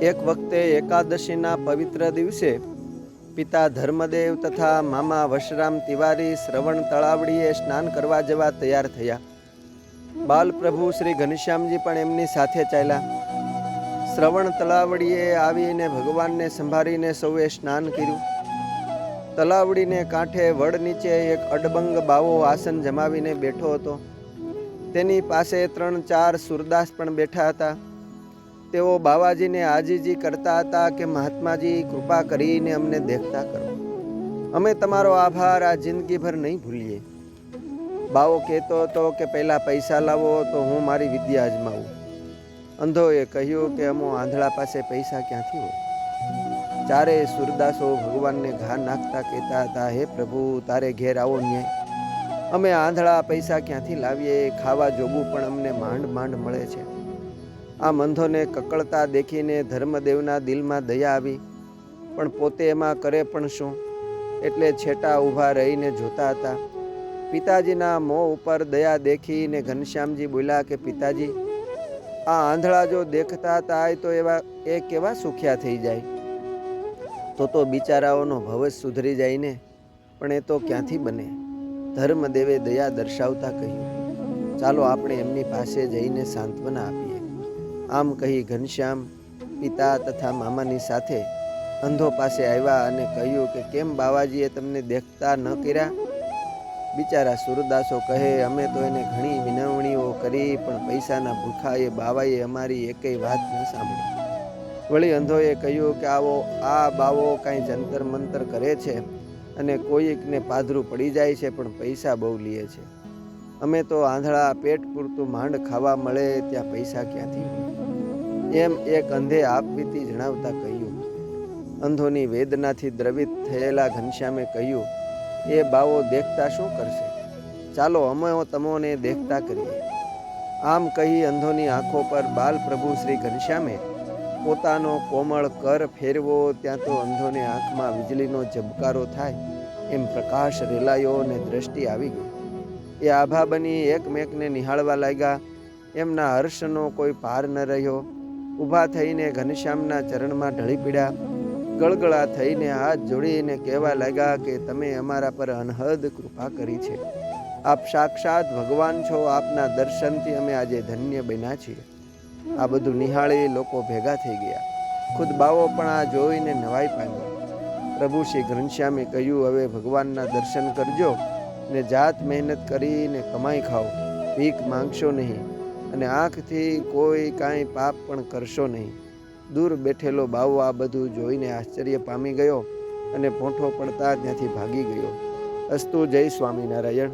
એક વખતે એકાદશીના પવિત્ર દિવસે પિતા ધર્મદેવ તથા મામા વશરામ તિવારી શ્રવણ તળાવડીએ સ્નાન કરવા જવા તૈયાર થયા. બાલપ્રભુ શ્રી ઘનશ્યામજી પણ એમની સાથે ચાલ્યા. શ્રવણ તળાવડીએ આવીને ભગવાનને સંભાળીને સૌએ સ્નાન કર્યું. તલાવડીને કાંઠે વડ નીચે એક અડબંગ બાવો આસન જમાવીને બેઠો હતો. તેની પાસે ત્રણ ચાર સુરદાસ પણ બેઠા હતા. તેઓ બાવાજીને આજીજી કરતા હતા કે મહાત્માજી કૃપા કરીને અમને દેખતા કરો. અમે તમારો આભાર આ જિંદગીભર નહીં ભૂલીએ. બાવો કહેતો હતો કે પહેલાં પૈસા લાવો તો હું મારી વિદ્યા અજમાવું. અંધોએ કહ્યું કે અમો આંધળા પાસે પૈસા ક્યાંથી હોય? ચારે સુરદાસો ભગવાનને ઘા નાખતા કહેતા હતા, હે પ્રભુ, તારે ઘેર આવો ન્યાય. અમે આંધળા પૈસા ક્યાંથી લાવીએ? ખાવા જોગું પણ અમને માંડ માંડ મળે છે. આ મંધોને કકળતા દેખીને ધર્મદેવના દિલમાં દયા આવી. પણ પોતે એમાં કરે પણ શું? એટલે છેટા ઊભા રહીને જોતા હતા. પિતાજીના મોં ઉપર દયા દેખીને ઘનશ્યામજી બોલ્યા કે, પિતાજી, આ આંધળા જો દેખતા હતા તો એવા, એ કેવા સુખ્યા થઈ જાય? તો તો બિચારાઓનો ભવ સુધરી જાય ને પણ એ તો ક્યાંથી બને? ધર્મદેવે દયા દર્શાવતા કહ્યું, ચાલો આપણે એમની પાસે જઈને સાંત્વના આપીએ. આમ કહી ઘનશ્યામ પિતા તથા મામાની સાથે અંધો પાસે આવ્યા અને કહ્યું કે કેમ બાવાજીએ તમને દેખતા ન કર્યા? બિચારા સુરદાસો કહે, અમે તો એને ઘણી વિનવણીઓ કરી, પણ પૈસાના ભૂખાએ બાવાએ અમારી એકેય વાત ન સાંભળી. વળી અંધોએ કહ્યું કે આવો, આ બાવો કાંઈ જંતર મંતર કરે છે અને કોઈકને પાધરું પડી જાય છે, પણ પૈસા બહુ લે છે. અમે તો આંધળા પેટ પૂરતું માંડ ખાવા મળે, ત્યાં પૈસા ક્યાંથી? એમ એક અંધે આપવીતી જણાવતા કહ્યું. અંધોની વેદનાથી દ્રવિત થયેલા ઘનશ્યામે કહ્યું, એ બાવો દેખતા શું કરશે? ચાલો અમે તમોને દેખતા કરીએ. આમ કહી અંધોની આંખો પર બાલ પ્રભુ શ્રી ઘનશ્યામે પોતાનો કોમળ કર ફેરવો, ત્યાં તો અંધોને આંખમાં વીજળીનો ઝબકારો થાય, એમ પ્રકાશ રેલાયો અને દ્રષ્ટિ આવી ગઈ. એ આભા બની એકમેકને નિહાળવા લાગ્યા. એમના હર્ષનો કોઈ પાર ન રહ્યો. ઊભા થઈને ઘનશ્યામના ચરણમાં ઢળી પીડ્યા. ગળગળા થઈને હાથ જોડીને કહેવા લાગ્યા કે તમે અમારા પર અનહદ કૃપા કરી છે. આપ સાક્ષાત ભગવાન છો, આપના દર્શનથી અમે આજે ધન્ય બન્યા છીએ. આ બધું નિહાળી લોકો ભેગા થઈ ગયા. ખુદ બાવો પણ આ જોઈને નવાઈ પામ્યો. પ્રભુ શ્રી ઘનશ્યામે કહ્યું, હવે ભગવાનના દર્શન કરજો ને જાત મહેનત કરીને કમાઈ ખાઓ. ભીખ માંગશો નહીં. અને આંખથી કોઈ કાંઈ પાપ પણ કરશો નહીં. દૂર બેઠેલો બાવો આ બધું જોઈને આશ્ચર્ય પામી ગયો અને પોંઠો પડતા ત્યાંથી ભાગી ગયો. અસ્તુ જય સ્વામિનારાયણ.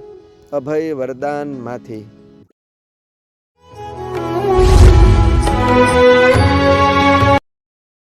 અભય વરદાનમાંથી.